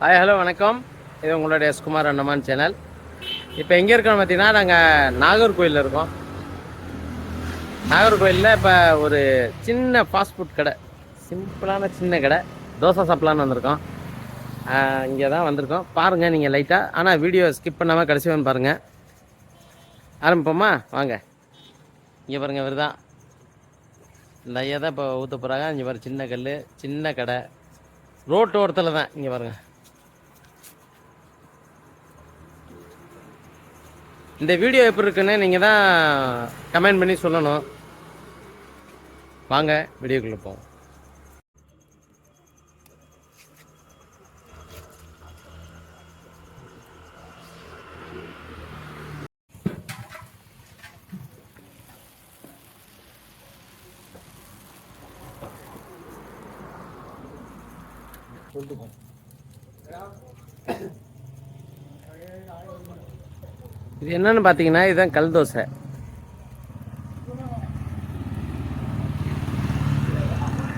Hi hello வணக்கம். இது உங்களுடைய எஸ்குமார் அண்ணமான் சேனல். இப்போ எங்கே இருக்கோம் பார்த்தீங்கன்னா நாங்கள் நாகர்கோயிலில் இருக்கோம். நாகர்கோயிலில் இப்போ ஒரு சின்ன ஃபாஸ்ட் ஃபுட் கடை சிம்பிளான சின்ன கடை தோசை சாப்பிட்லான்னு வந்திருக்கோம். இங்கே தான் வந்திருக்கோம். பாருங்கள் நீங்கள் லைட்டாக ஆனால் வீடியோ ஸ்கிப் பண்ணாமல் கடைசி வந்து பாருங்கள் ஆரம்பிப்போமா? வாங்க. இங்கே பாருங்கள் இவர் தான். இந்த ஐயா தான் இப்போ ஊற்ற போகிறாங்க இங்கே பாரு சின்ன கல் சின்ன கடை. ரோட்டு ஓரத்தில் தான். இங்கே பாருங்கள் இந்த வீடியோ எப்படி இருக்குன்னு நீங்கள் தான் கமெண்ட் பண்ணி சொல்லணும். வாங்க வீடியோக்குள்ளே போவோம். இது என்னன்னு பார்த்தீங்கன்னா இதுதான் கல் தோசை.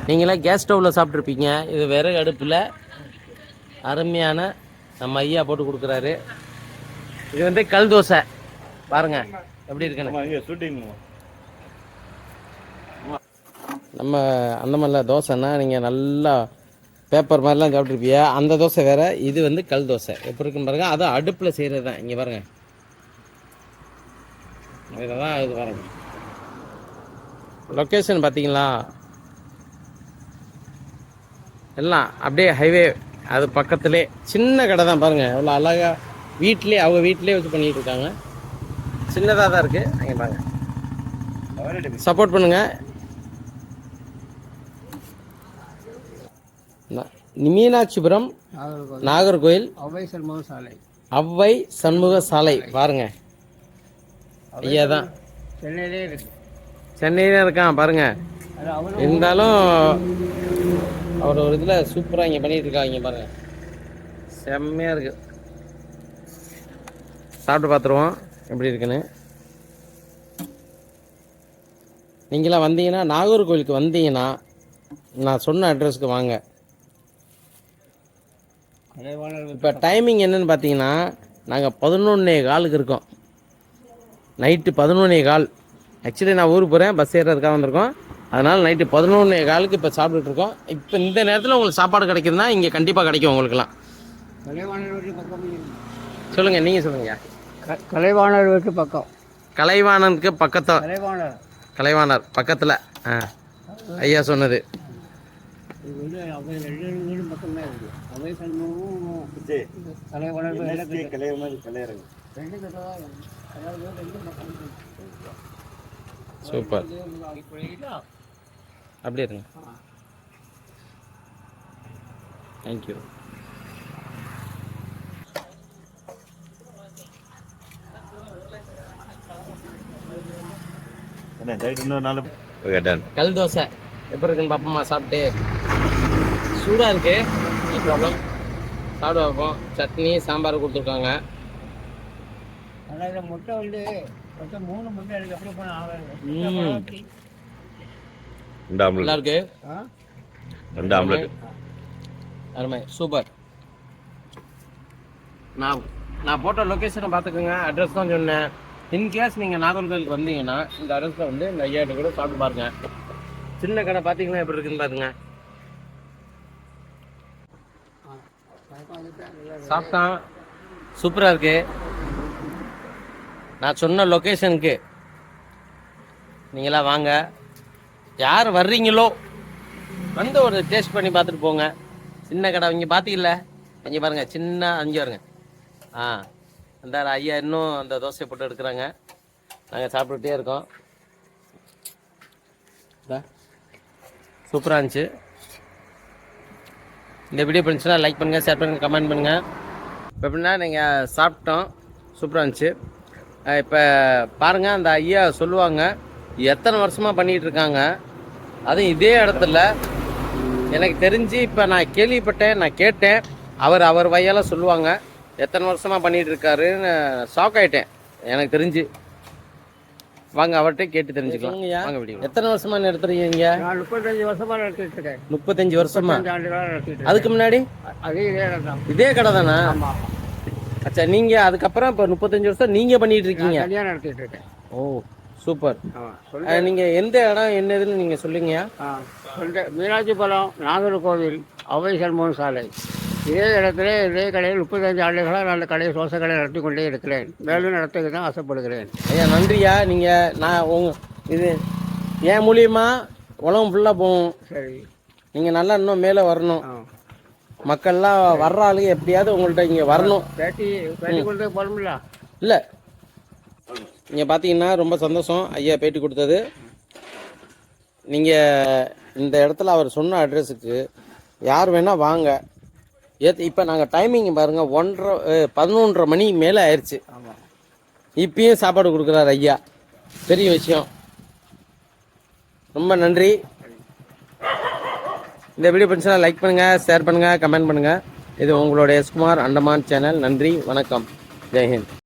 நீங்களாம் கேஸ் ஸ்டவ்வில் சாப்பிட்ருப்பீங்க இது விறகு அடுப்பில் அருமையான நம்ம ஐயா போட்டு கொடுக்குறாரு. இது வந்து கல் தோசை. பாருங்க எப்படி இருக்குன்னு. நம்ம அந்த மாதிரிலாம் தோசைன்னா நீங்கள் நல்லா பேப்பர் மாதிரிலாம் சாப்பிட்ருப்பீங்க அந்த தோசை வேற இது வந்து கல் தோசை. எப்படி இருக்குன்னு பாருங்க அது அடுப்பில் செய்கிறது தான் இங்கே பாருங்க. இதுதான் இது பாருங்க லொக்கேஷன் பார்த்தீங்களா? எல்லாம் அப்படியே ஹைவே அது பக்கத்துலே சின்ன கடை தான் பாருங்க. எவ்வளோ அழகா வீட்லேயே அவங்க வீட்லேயே வச்சு பண்ணிட்டு இருக்காங்க. சின்னதாக தான் இருக்கு. அங்கே பாருங்க. சப்போர்ட் பண்ணுங்க. ந- மீனாட்சிபுரம் நாகர்கோயில் அவை சண்முக சாலை அவ்வை சண்முக சாலை பாருங்க. ஐயா தான். சென்னையிலே இருக்கு. சென்னையில இருக்கான் பாருங்க. இருந்தாலும் அவர் ஒரு இதில் சூப்பராக இங்கே பண்ணிட்டு இருக்காங்க பாருங்க. செம்மையாக இருக்கு. சாப்பிட்டு பார்த்துருவோம் எப்படி இருக்குன்னு. நீங்களாம் வந்தீங்கன்னா நாகர்கோவிலுக்கு வந்தீங்கன்னா நான் சொன்ன அட்ரஸ்க்கு வாங்க. இப்போ டைமிங் என்னன்னு பார்த்தீங்கன்னா நாங்கள் பதினொன்னே காலுக்கு இருக்கோம். நைட்டு பதினொன்னே கால். ஆக்சுவலி நான் ஊருக்கு போகிறேன் பஸ் ஏறதுக்காக வந்திருக்கோம். அதனால் நைட்டு பதினொன்னே காலுக்கு இப்போ சாப்பிட்டுட்டு இருக்கோம். இப்போ இந்த நேரத்தில் உங்களுக்கு சாப்பாடு கிடைக்குதுன்னா இங்கே கண்டிப்பாக கிடைக்கும் உங்களுக்குலாம் கலைவாணர் வீட்டு பக்கம் சொல்லுங்கள் நீங்கள் சொல்லுங்கள் க- கலைவாணர் வீட்டு பக்கம். கலைவாணனுக்கு பக்கத்தில் கலைவாணர். கலைவாணர் பக்கத்தில். ஆ ஐயா சொன்னது. இது வந்து அவை ரெண்டு வீடு பக்கமே இருக்கு. அவை சண்முகம் கலைவாணர் சூப்பர்? அப்படியே இருங்க. தேங்க்யூ கல் தோசை. எப்படி இருக்குன்னு பார்ப்போமா சாப்பிட்டு. சூடாக இருக்கு ப்ராப்ளம் சாப்பிட வைப்போம் சட்னி சாம்பார் கொடுத்துருக்காங்க. அதாவது முட்டை வந்து மொத்தம் மூணு முட்டை இருக்கு எப்படி போன ம். ரெண்டு ஆம்லெட். இருக்கு. ஆ? ரெண்டு ஆம்லெட். அருமை. சூப்பர். நான் நான் போட்ட லொக்கேஷனை பார்த்துக்கோங்க. அட்ரஸ் தான் சொன்னேன். இன்கேஸ் நீங்கள் நாகர்கோவிலுக்கு வந்தீங்கன்னா இந்த அட்ரஸில் வந்து இந்த ஐயாயிட்ட கூட சாப்பிட்டு பாருங்க. சின்ன கடை பார்த்தீங்கன்னா எப்படி இருக்குன்னு பாருங்க. சாப்பிட்டான். சூப்பராக இருக்கு. நான் சொன்ன லொக்கேஷனுக்கு நீங்களாம் வாங்க. யார் வர்றீங்களோ வந்து ஒரு டேஸ்ட் பண்ணி பார்த்துட்டு போங்க. சின்ன கடை இங்கே பார்த்தீங்கல்ல இங்கே பாருங்க சின்ன அஞ்சு வருங்க ஆ அந்த ஐயா இன்னும் அந்த தோசையை போட்டு எடுக்கிறாங்க. நாங்கள் சாப்பிட்டுட்டே இருக்கோம். சூப்பராக இருந்துச்சு. இந்த வீடியோ பிடிச்சுன்னா லைக் பண்ணுங்கள் ஷேர் பண்ணுங்கள் கமெண்ட் பண்ணுங்கள் இப்போ எப்படின்னா நீங்கள் சாப்பிட்டோம். சூப்பராக இருந்துச்சு. இப்போ பாருங்கள் அந்த ஐயா சொல்லுவாங்க எத்தனை வருஷமாக பண்ணிகிட்டு இருக்காங்க? அதுவும் இதே இடத்துல எனக்கு தெரிஞ்சு இப்போ நான் கேள்விப்பட்டேன் நான் கேட்டேன். அவர் அவர் வயலாக சொல்லுவாங்க எத்தனை வருஷமாக பண்ணிகிட்டு இருக்காருன்னு ஷாக் ஆகிட்டேன் எனக்கு தெரிஞ்சு. வாங்க அவர்கிட்ட கேட்டு தெரிஞ்சுக்கலாம். வாங்க வீடியோ எத்தனை வருஷமா நடத்துறீங்க முப்பத்தஞ்சு வருஷமா நடத்திட்டு இருக்கேன். முப்பத்தஞ்சு வருஷமா? அதுக்கு முன்னாடி? அதே இதே கடை தானா? அச்சா நீங்க அதுக்கப்புறம் இப்போ முப்பத்தஞ்சு வருஷம் நீங்க பண்ணிட்டு இருக்கீங்க. தனியாக நடத்திட்டு இருக்கேன். ஓ சூப்பர். நீங்க எந்த இடம் என்னதுன்னு நீங்க சொல்லுங்கயா ஆ சொல்ற மீனாட்சிபுரம் நாகர்கோவில் அவை சண்முகம் சாலை. இதே இடத்துல இதே கடையில் முப்பத்தஞ்சு ஆண்டுகளாக நான் அந்த கடையை சோச கடை நடத்தி கொண்டே இருக்கிறேன். மேலும் நடத்துக்கு தான் ஆசைப்படுகிறேன். ஐயா நன்றியா. நீங்க நான் உங்க இது என் மூலியமா உலகம் ஃபுல்லா போகும். சரி. நீங்க நல்லா இன்னும் மேலே வரணும். மக்கள்லாம் வர்ற ஆளுங்க எப்படியாவது உங்கள்ட்ட இங்க வரணும். இல்ல. நீங்க பாத்தீங்கன்னா ரொம்ப சந்தோஷம். ஐயா பேட்டி கொடுத்தது. நீங்க இந்த இடத்துல அவர் சொன்ன அட்ரஸுக்கு யார் வேணா வாங்க. ஏத் இப்போ நாங்கள் டைமிங் பாருங்க ஒன்றரை பதினொன்றரை மணி மேலே ஆயிடுச்சு இப்பயும் சாப்பாடு கொடுக்குறாரு ஐயா. பெரிய விஷயம். ரொம்ப நன்றி. இந்த வீடியோ பிடிச்சா லைக் பண்ணுங்கள் ஷேர் பண்ணுங்கள் கமெண்ட் பண்ணுங்கள் இது உங்களுடைய எஸ்குமார் அண்டமான் சேனல் நன்றி வணக்கம். ஜெய்ஹிந்த்